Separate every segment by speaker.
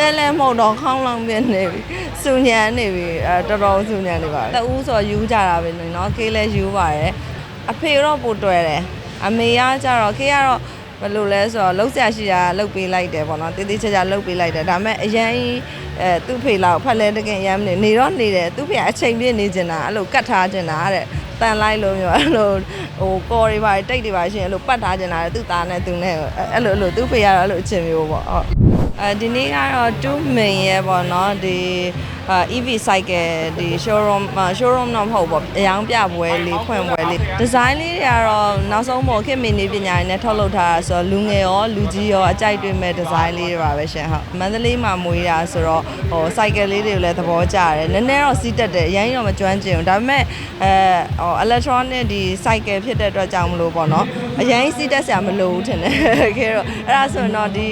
Speaker 1: တဲလဲမဟုတ်တော့ခေါင်းလောင်ပြနေပြီစူညံနေပြီအဲတော်တော်စူညံနေပါတယ်တဦးဆိုယူကြတာပဲလေနော်ကေးလဲယူပါတယ်အဖေတော့ပိုတွေ့တယ်အမေကကြတော့ကေးကတော့ဘယ်လိုလဲဆိုတော့လှုပ်ရှားရှိတာလှုပ်ပေးလိုက်တယ်ပေါ့နော်တေးသေးချာချာလှုပ်ပေးလိုက်တယ်ဒါပေမဲ့အရင်အဲသူ့ဖေလောက်ဖက်လဲတကင်အရင်နေနေတော့နေတယ်သူ့ဖေကအချိန်ပြည့်နေကျင်တာအဲ့လိုကတ်ထားကျင်တာတဲ့ တန်လိုက်လို့မျိုးအဲ့လိုဟိုကော်တွေပါတိတ်တွေပါရှင်အဲ့လိုပတ်ထားကျင်တာတဲ့သူ့သားနဲ့သူနဲ့အဲ့လိုအဲ့လိုသူ့ဖေကတော့အဲ့လိုအချင်းမျိုးပေါ့ဟုတ်အဲဒီနေ့ကတော့2 main ရဲ့ပေါ့နော်ဒီအာ EV cycle ဒီ showroom မှာ showroom တော့မဟုတ်ပေါ့အယောင်ပြပွဲလေးဖွင့်ပွဲလေး design လေးတွေကတော့နောက်ဆုံးပေါ့ခင်မင်းနေပညာရည်နဲ့ထုတ်လုပ်ထားတာဆိုတော့လူငယ်ရောလူကြီးရောအကြိုက်တွေ့မဲ့ design လေးတွေပါပဲရှင်ဟုတ်မန္တလေးမှာမွေးတာဆိုတော့ဟို cycle လေးတွေကိုလည်းသဘောကျတယ်နည်းနည်းတော့စီးတက်တယ်အရင်တော့မကျွမ်းကျင်ဘူးဒါပေမဲ့အဲဟို electronic ဒီ cycle ဖြစ်တဲ့အတွက်ကြောင့်မလို့ပေါ့နော်အရင်စီးတက်စရာမလိုဘူးထင်တယ်ခေတော့အဲ့ဒါဆိုရင်တော့ဒီ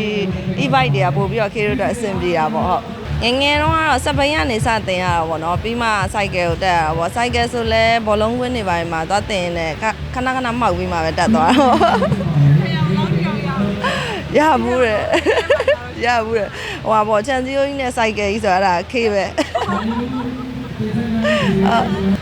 Speaker 1: e-bike တွေကပို့ပြီးတော့ခေတို့အတွက်အဆင်ပြေတာပေါ့ဟုတ်ငယ်ငယ်တော့ကတော့စပိန်ကနေစတင်ရတာပေါ့နော်ပြီးမှစိုက်ကယ်ကိုတက်ရတာပေါ့စိုက်ကယ်ဆိုလဲဘောလုံးကွင်းနေပိုင်းမှာသွားတင်နေခခဏခဏမှောက်ပြီးမှပဲတက်သွားတော့ရဘူးတဲ့ရဘူးတဲ့ဟိုပါပေါ့ချန်စီယိုကြီးနဲ့စိုက်ကယ်ကြီးဆိုတော့အဲ့ဒါခေပဲ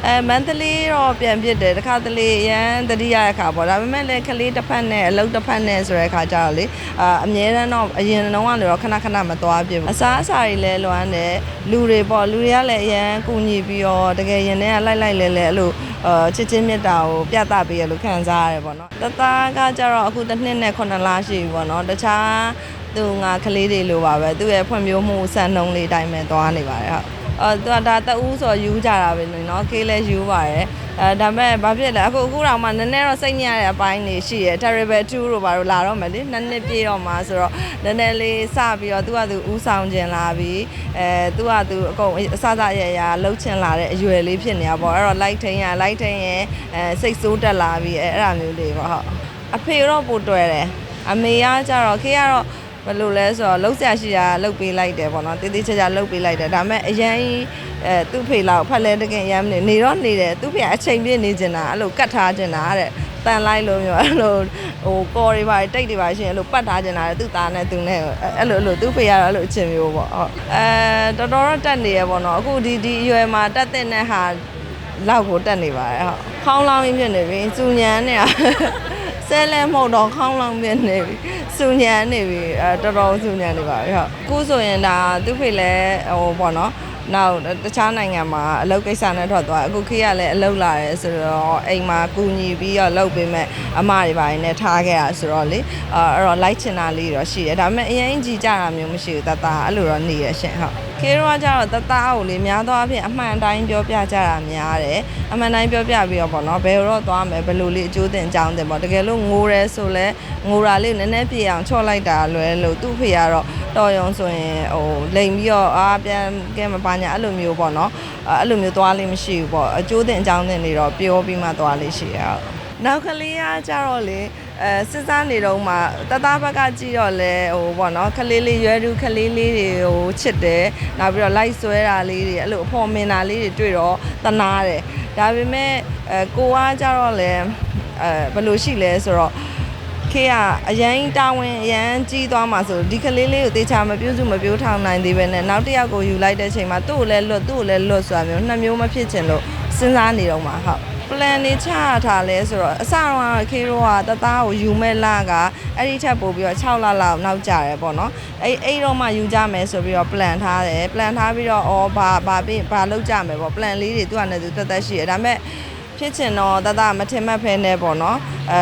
Speaker 1: အဲမန္တလေးတော့ပြန်ပြစ်တယ်တခါတလေရန်တတိယရခါပေါ့ဒါပေမဲ့လည်းကလေးတစ်ဖက်နဲ့အလုပ်တစ်ဖက်နဲ့ဆိုတဲ့ခါကျတော့လေအာအမြဲတမ်းတော့အရင်တုန်းကလည်းတော့ခဏခဏမသွားပြစ်ဘူးအစားအစာတွေလည်းလွမ်းတယ်လူတွေပေါ့လူတွေကလည်းအရန်ကူညီပြီးတော့တကယ်ရင်ထဲကလိုက်လိုက်လဲလဲအဲ့လိုအာချစ်ချင်းမြတ်တာကိုပြသပေးရလို့ခံစားရတယ်ပေါ့နော်တသားကကျတော့အခုတစ်နှစ်နဲ့9လရှိပြီပေါ့နော်တခြား သူငါကလေးတွေလိုပါပဲသူ့ရဲ့ဖွံ့ဖြိုးမှုစံနှုန်းလေးတိုင်းပဲသွားနေပါတယ်ဟုတ်အော်သူကဒါတအူးဆိုယူကြတာပဲလို့နော်ကေးလဲယူပါတယ်အဲဒါမဲ့ဘာဖြစ်လဲအခုအခုတော့မှနည်းနည်းတော့စိတ်ညစ်ရတဲ့အပိုင်းတွေရှိရယ် terrible 2တို့ဘာလို့လာတော့မယ်လေနှစ်နှစ်ပြည့်တော့မှဆိုတော့နည်းနည်းလေးစပြီးတော့သူကသူဥဆောင်ကျင်လာပြီးအဲသူကသူအကုန်အစစရရလှုပ်ချင်လာတဲ့အရွယ်လေးဖြစ်နေတာပေါ့အဲ့တော့ light ထိန်ရ light ထိန်ရအဲစိတ်ဆိုးတက်လာပြီးအဲအဲ့ဒါမျိုးတွေပေါ့ဟုတ်အဖေတော့ပို့တွေ့တယ်အမေကကြတော့ခေကတော့ ဘယ်လိုလဲဆိုတော့လှုပ်ရှားရှိတာလှုပ်ပေးလိုက်တယ်ပေါ့နော်တေးသေးချာချာလှုပ်ပေးလိုက်တယ်ဒါပေမဲ့အရင်အဲသူ့ဖေလောက်ဖက်လဲတကယ်ရမ်းနေနေတော့နေတယ်သူ့ဖေအချိန်ပြည့်နေကျင်တာအဲ့လိုကတ်ထားကျင်တာတဲ့တန်လိုက်လို့မျိုးအဲ့လိုဟိုကော်တွေပါတိတ်တွေပါရှင်အဲ့လိုပတ်ထားကျင်တာတဲ့သူ့သားနဲ့သူနဲ့အဲ့လိုအဲ့လိုသူ့ဖေကတော့အဲ့လိုအချင်းမျိုးပေါ့ဟုတ်အဲတော်တော်တော့တက်နေရပေါ့နော်အခုဒီဒီအရွယ်မှာတက်တဲ့နဲ့ဟာလောက်ကိုတက်နေပါတယ်ဟုတ်ခေါင်းလောင်းရင်းဖြစ်နေပြီစူညံနေတာ ဆဲလဲမဟုတ်တော့ခေါင်းလောင်ပြနေပြီစူညံနေပြီအဲတော်တော်စူညံနေပါပြီဟုတ်အခုဆိုရင်ဒါသူ့ဖေလဲဟိုပေါ့နော်နောက်တခြားနိုင်ငံမှာအလုပ်ကိစ္စနဲ့ထွက်သွားအခုခေတ်ကလည်းအလုပ်လာတယ်ဆိုတော့အိမ်မှာကူညီပြီးတော့လုပ်ပေးမဲ့အမတွေပါနေထားခဲ့ရဆိုတော့လေအဲ့တော့လိုက်ချင်တာလေးတော့ရှိတယ်ဒါပေမဲ့အရင်ကြီးကြတာမျိုးမရှိဘူးတတအဲ့လိုတော့နေရရှင်ဟုတ်ခေရောကကြတော့တတကိုလေများသောအားဖြင့်အမှန်တိုင်းပြောပြကြတာများတယ်အမှန်တိုင်းပြောပြပြီးတော့ပေါ့နော်ဘယ်တော့သွားမယ်ဘယ်လိုလေးအကျိုးတင်ကြောင်းတင်ပေါ့တကယ်လို့ငိုရဲဆိုလဲငိုတာလေးနည်းနည်းပြေအောင်ချော့လိုက်တာလွယ်လို့သူ့ဖေကတော့တော်ရုံဆိုရင်ဟိုလိန်ပြီးတော့အာပြန်ကဲမပါညာအဲ့လိုမျိုးပေါ့နော်အဲ့လိုမျိုးသွားလေးမရှိဘူးပေါ့အကျိုးတင်အကြောင်းတင်တွေတော့ပြောပြီးမှသွားလေးရှိရအောင်နောက်ကလေးကကြတော့လေ အဲစစ်စားနေတော့မှတသားဘက်ကကြည့်တော့လဲဟိုပေါ့နော်ခလေးလေးရွယ်သူခလေးလေးတွေဟိုချစ်တယ်နောက်ပြီးတော့လိုက်ဆွဲတာလေးတွေအဲ့လိုအဖော်မင်တာလေးတွေတွေ့တော့တနာတယ်ဒါပေမဲ့အဲကိုကကြတော့လဲအဲဘယ်လိုရှိလဲဆိုတော့ခေကအရန်တာဝန်အရန်ကြီးသွားမှာဆိုဒီကလေးလေးကိုတေချာမပြုစုမပြုထောင်နိုင်သေးပဲနဲ့နောက်တစ်ယောက်ကိုယူလိုက်တဲ့ချိန်မှာသူ့ကိုလည်းလွတ်သူ့ကိုလည်းလွတ်ဆိုတာမျိုးနှစ်မျိုးမဖြစ်ချင်လို့စဉ်းစားနေတော့မှာဟုတ် plan နေချထားလဲဆိုတော့အစတော့ခေရောကတသားကိုယူမဲ့လကအဲ့ဒီချက်ပို့ပြီးတော့6လလောက်နောက်ကြတယ်ပေါ့နော်အဲ့အဲ့တော့မှယူကြမယ်ဆိုပြီးတော့ plan ထားတယ် plan ထားပြီးတော့ဩဘာဘာပြီးဘာလုပ်ကြမယ်ပေါ့ plan လေးတွေသူကလည်းသူတက်တက်ရှိတယ်ဒါပေမဲ့ဖြစ်ချင်တော့တသားမထင်မှတ်ဖဲနဲ့ပေါ့နော်အဲ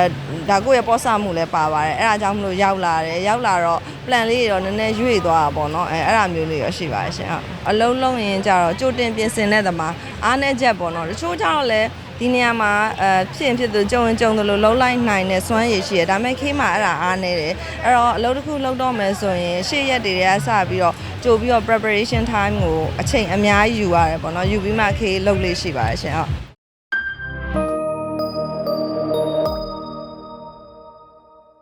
Speaker 1: ဒါကိုယ့်ရဲ့ပေါ်ဆမှုလည်းပါပါတယ်အဲ့ဒါကြောင့်မလို့ရောက်လာတယ်ရောက်လာတော့ plan လေးတွေတော့နည်းနည်းရွေ့သွားတာပေါ့နော်အဲအဲ့ဒါမျိုးလေးရောရှိပါတယ်ရှင်ဟုတ်အလုံးလုံးရင်ကြတော့ကြိုတင်ပြင်ဆင်တဲ့သမားအားနဲ့ချက်ပေါ့နော်တချို့ကြတော့လည်း ဒီနေရာမှာအဲဖြစ်ရင်ဖြစ်သူကြုံရင်ကြုံသလိုလုံးလိုက်နိုင်တဲ့စွမ်းရည်ရှိရဒါပေမဲ့ခေးမှာအဲ့ဒါအားနေတယ်အဲ့တော့အလုပ်တစ်ခုလုပ်တော့မယ်ဆိုရင်ရှေ့ရက်တွေကစပြီးတော့ကြိုပြီးတော့ preparation time ကိုအချိန်အများကြီးယူရတယ်ပေါ့နော်ယူပြီးမှခေးလုပ်လေးရှိပါတယ်ရှင်ဟုတ်